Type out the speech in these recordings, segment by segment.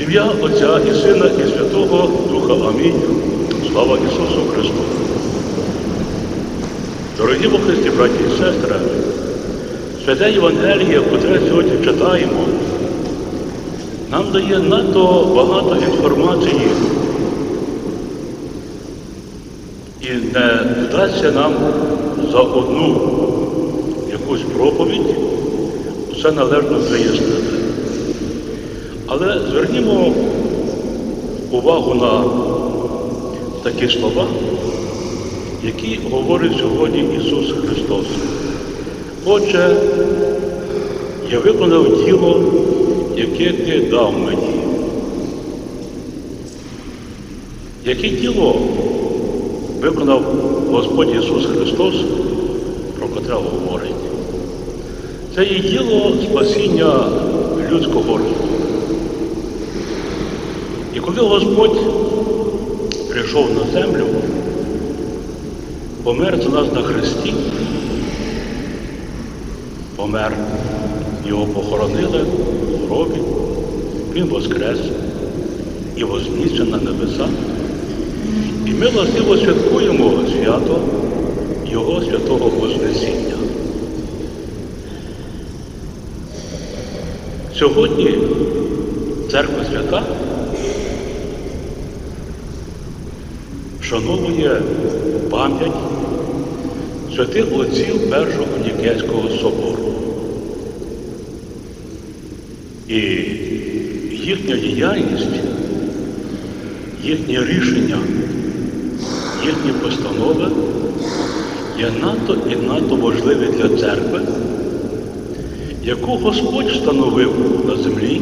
Ім'я Отця і Сина, і Святого Духа Амінь. Слава Ісусу Христу. Дорогі во Христі, браті і сестри, святе Євангеліє, котре сьогодні читаємо, нам дає надто багато інформації і не вдасться нам за одну якусь проповідь все належно вияснити. Але звернімо увагу на такі слова, які говорить сьогодні Ісус Христос. Отже, я виконав діло, яке ти дав мені. Яке діло виконав Господь Ісус Христос, про котре говорить? Це є діло спасіння людського роду. І коли Господь прийшов на землю, помер за нас на Христі, помер, його похоронили в гробі, він воскрес і вознісся на небеса. І ми властиво святкуємо свято Його святого Вознесіння. Сьогодні церква свята вшановує пам'ять святих отців Першого Нікейського собору. І їхня діяльність, їхнє рішення, їхні постанови є надто і надто важливі для церкви, яку Господь встановив на землі,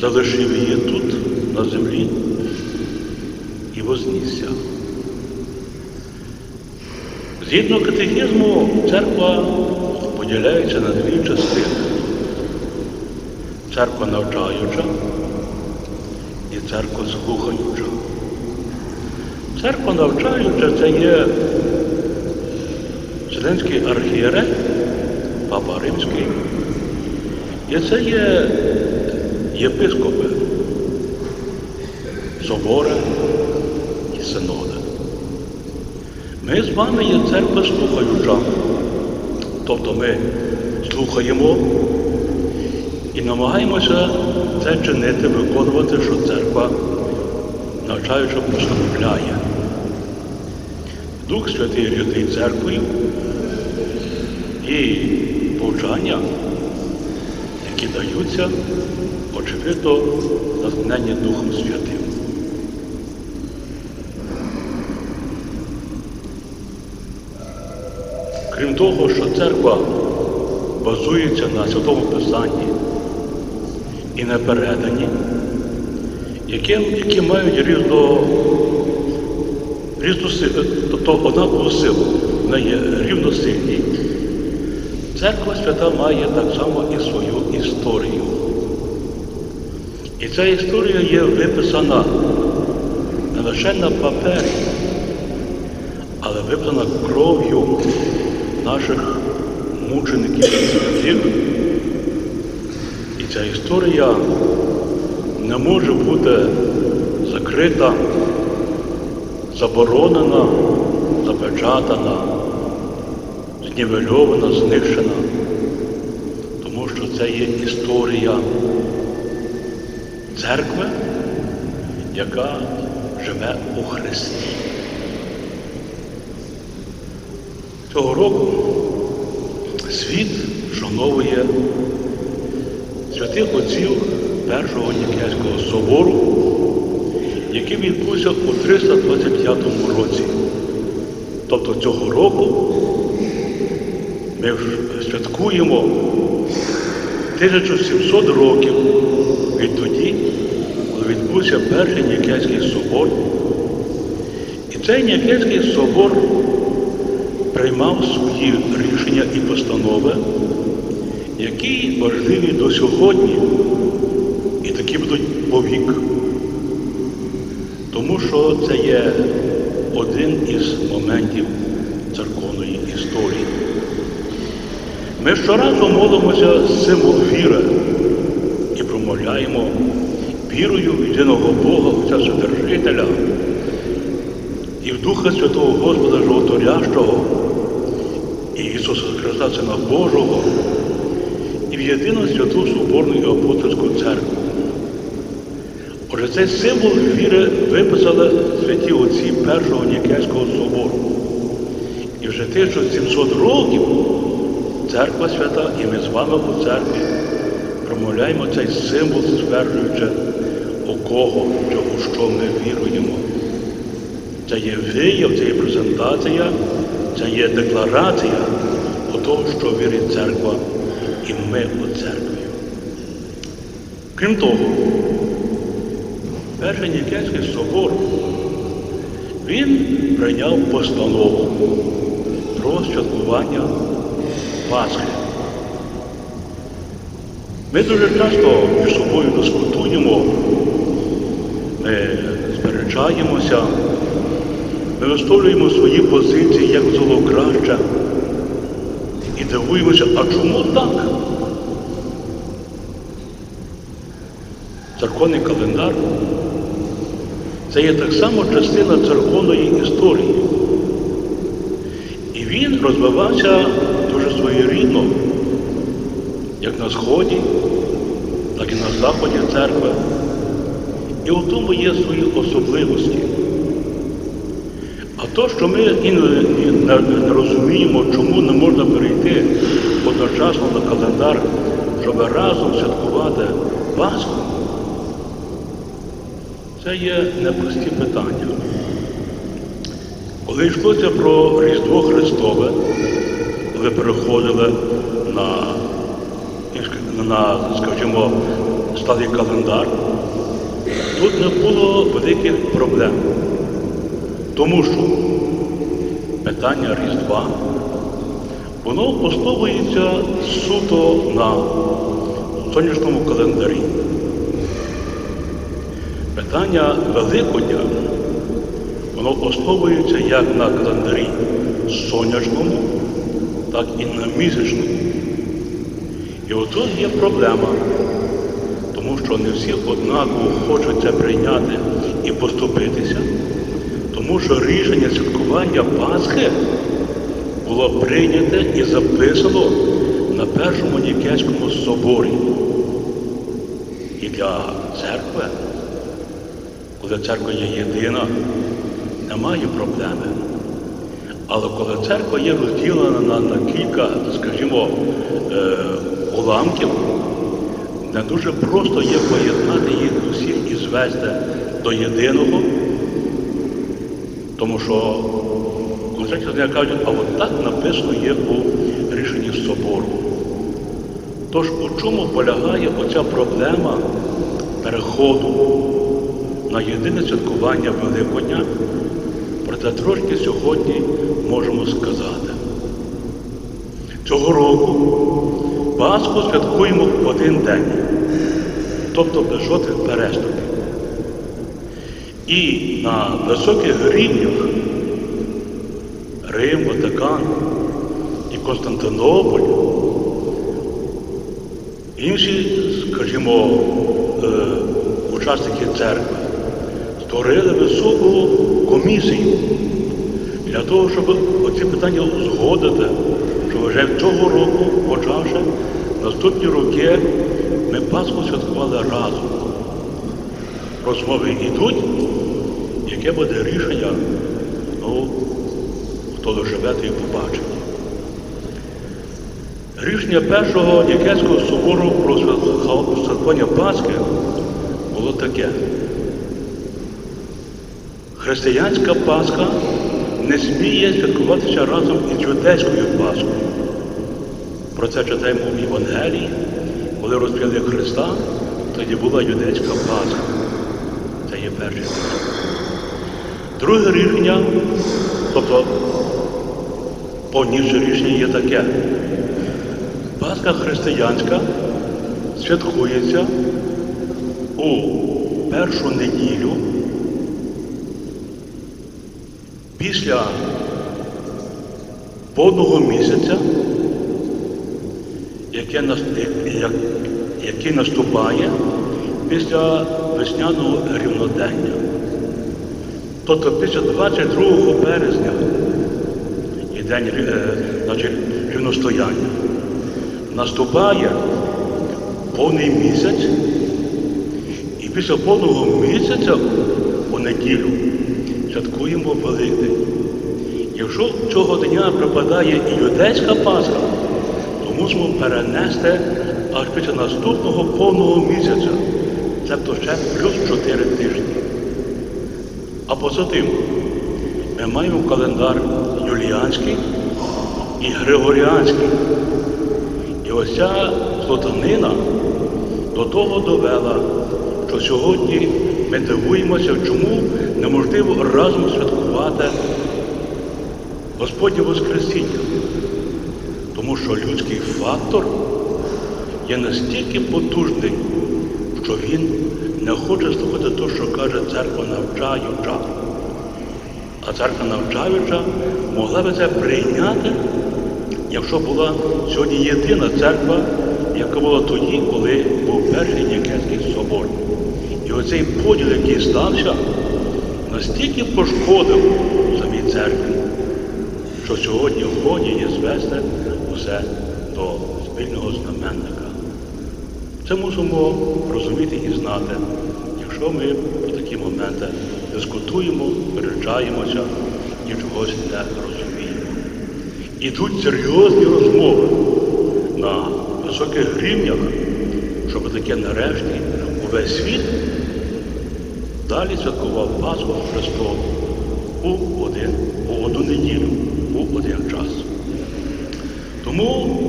залишив її тут, на землі, вознісся. Згідно катехізму, церква поділяється на дві частини. Церква навчаюча і церква слухаюча. Церква навчаюча це є Вселенський архієрей, Папа Римський, і це є єпископи, собори і синоди. Ми з вами є церква слухаюча. Тобто ми слухаємо і намагаємося це чинити, виконувати, що церква навчаюча постановляє. Дух Святий рядить церквою і повчання, які даються, очевидно, натхнення Духом Святим. Крім того, що церква базується на Святому Писанні і на переданні, які, які мають різну, різну силу, тобто однакову силу, вона є рівносильні. Церква свята має так само і свою історію. І ця історія є виписана не лише на папері, але виписана кров'ю наших мучеників святих. І ця історія не може бути закрита, заборонена, запечатана, знівельована, знищена, тому що це є історія церкви, яка живе у Христі. Цього року світ вшановує святих отців Першого Нікейського собору, який відбувся у 325 році. Тобто цього року ми святкуємо 1700 років відтоді, коли відбувся перший Нікейський собор. І цей Нікейський собор приймав свої рішення і постанови, які важливі до сьогодні і такі будуть повік. Тому що це є один із моментів церковної історії. Ми щоразу молимося з символ віри і промовляємо вірою в єдиного Бога, Отця Вседержителя і в Духа Святого Господа Животворящого, і Ісуса Христа, Сина Божого, і в єдину святу Соборну і Апостольську церкву. Отже, цей символ віри виписали святі отці Першого Нікейського собору. І вже 1700 років церква свята, і ми з вами у церкві промовляємо цей символ, стверджуючи, у кого, чи у що ми віруємо. Це є вияв, це є презентація, це є декларація у того, що вірить церква, і ми у церкві. Крім того, Перший Нікейський собор, він прийняв постанову про святкування Пасхи. Ми дуже часто між собою дискутуємо, ми сперечаємося, ми висловлюємо свої позиції, як було краще, і дивуємося, а чому так? Церковний календар це є так само частина церковної історії. І він розвивався дуже своєрідно, як на Сході, так і на Заході церкви. І у тому є свої особливості. То, що ми іноді не розуміємо, чому не можна перейти одночасно на календар, щоб разом святкувати Пасху, це є непрості питання. Коли йшлося про Різдво Христове, коли переходили на, на скажімо, сталий календар, тут не було великих проблем. Тому що питання Різдва, воно основується суто на сонячному календарі. Питання Великодня, воно основується як на календарі сонячному, так і на місячному. І отут є проблема, тому що не всі однаково хочуть це прийняти і поступитися, тому що рішення святкування Пасхи було прийняте і записано на Першому Нікейському соборі. І для церкви коли церква є єдина, немає проблеми. Але коли церква є розділена на, на кілька, скажімо, е, уламків, не дуже просто є поєднати їх усіх і звести до єдиного, тому що концерті кажуть, а от так написано є у рішенні собору. Тож у чому полягає оця проблема переходу? на єдине святкування Великодня, проте трошки сьогодні можемо сказати. Цього року Пасху святкуємо в один день, тобто без жодних переступів. І на високих рівнях Рим, Ватикан і Константинополь, інші, скажімо, е, учасники церкви створили високу комісію для того, щоб оці питання узгодити, що вже цього року, почавши наступні роки, ми Пасху святкували разом. Розмови йдуть, яке буде рішення, ну, хто доживе, той побачить. Рішення першого Нікейського собору про святкування Пасхи було таке. Християнська Пасха не сміє святкуватися разом із юдейською Пасхою. Про це читаємо в Євангелії, коли розп'яли Христа, тоді була юдейська Пасха. Це є рішення. Друге рішення, тобто повніше рішення є таке. Пасха християнська святкується у першу неділю після повного місяця, який наступає після весняного рівнодення. Тобто після 22 березня і день е, рівностояння наступає повний місяць, і після повного місяця у неділю святкуємо Великдень. Якщо цього дня припадає і юдейська Пасха, то мусимо перенести аж після наступного повного місяця, тобто ще плюс 4 тижні. А поза тим, ми маємо календар Юліанський і Григоріанський. І ось ця злотанина до того довела, що сьогодні ми дивуємося, чому неможливо разом святкувати Господнє Воскресіння. Тому що людський фактор є настільки потужний, що він не хоче слухати те, що каже церква навчаюча. А церква навчаюча могла би це прийняти, якщо була сьогодні єдина церква, яка була тоді, коли був перший Нікетський собор. І оцей поділ, який стався, настільки пошкодив самій церкві, що сьогодні в ході є звести усе до спільного знаменника. Це мусимо розуміти і знати, якщо ми в такі моменти дискутуємо, переджаємося і чогось не розуміємо. Ідуть серйозні розмови на високих рівнях, щоб таке нарешті увесь світ далі святкував Пасху Христову у один, у одну неділю, у один час. Тому,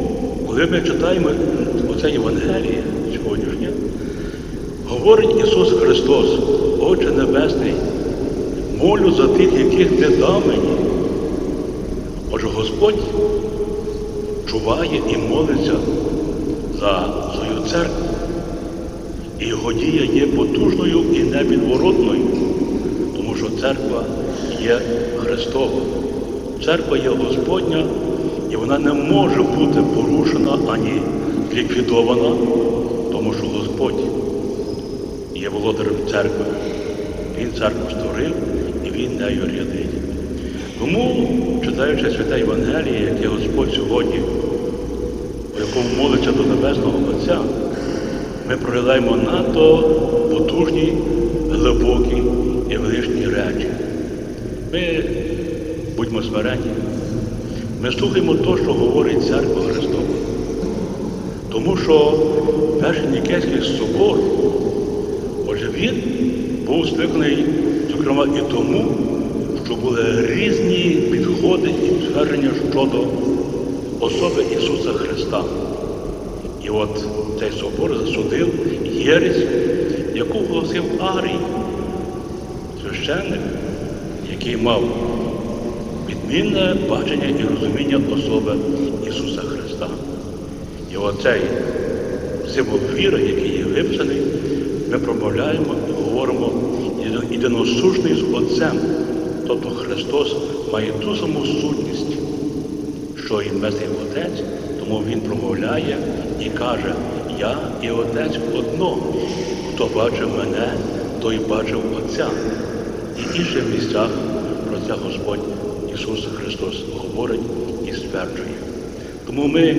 коли ми читаємо оце Євангеліє сьогоднішнє, говорить Ісус Христос, Отче Небесний, молю за тих, яких ти дав мені. Отже, Господь чуває і молиться за свою церкву. І його дія є потужною і невідворотною, тому що церква є Христова. Церква є Господня, і вона не може бути порушена ані ліквідована, тому що Господь є володарем церкви. Він церкву створив і він нею рядить. Тому, читаючи святе Євангеліє, яке Господь сьогодні, у якому молиться до Небесного Отця, ми проглядаємо надто потужні, глибокі і величні речі. Ми будьмо смирені. Ми слухаємо те, що говорить Церква Христова. Тому що перший Нікейський собор, отже, він був скликаний, зокрема, і тому, що були різні підходи і твердження щодо особи Ісуса Христа. І от цей собор засудив єресь, яку голосив Арій, священник, який мав відмінне бачення і розуміння особи Ісуса Христа. І оцей символ віри, який є виписаний, ми промовляємо і говоримо єдиносушний з Отцем. Тобто Христос має ту саму сутність, що і Небесний Отець, тому Він промовляє і каже, я і Отець одно. Хто бачив мене, той бачив Отця. І в інших місцях про це Господь Ісус Христос говорить і стверджує. Тому ми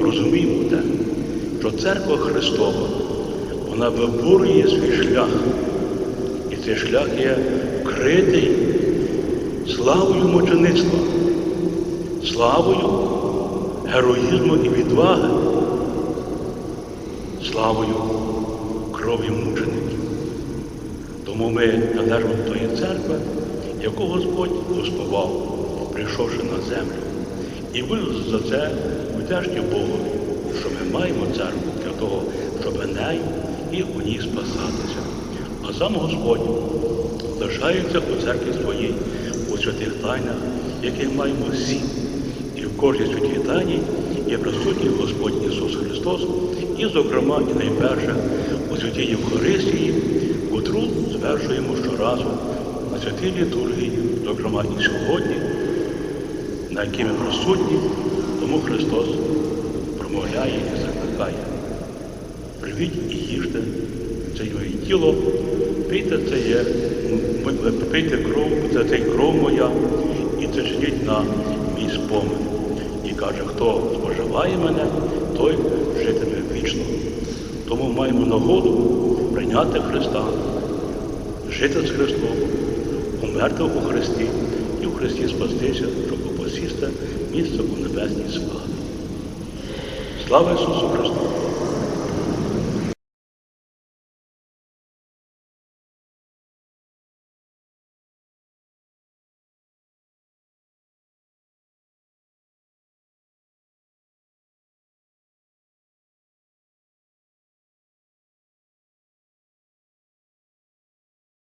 розуміємо те, що церква Христова, вона виборює свій шлях. І цей шлях є вкритий славою мучеництва, славою героїзму і відваги, славою крові мучеників. Тому ми належимо до тої церкви, яку Господь успівав, прийшовши на землю. І ви за це вдячні Богу, що ми маємо церкву для того, щоб нею і у ній спасатися. А сам Господь лишається у церкві своїй, у святих тайнах, яких маємо всі. І в кожній святій тайні є присутній Господь Ісус Христос, і, зокрема, і найперше у святій Євхаристії, котру звершуємо щоразу святій літургії, зокрема і сьогодні, на якій ми присутні, тому Христос промовляє і закликає. Привіть і їжте, це моє тіло, пийте це є, пийте кров, це цей кров моя, і це чиніть на мій спомин. І каже, хто споживає мене, той житиме вічно. Тому маємо нагоду прийняти Христа, жити з Христом, умерти у Христі і в Христі спастися, щоб посісти місце у небесній славі. Слава Ісусу Христу!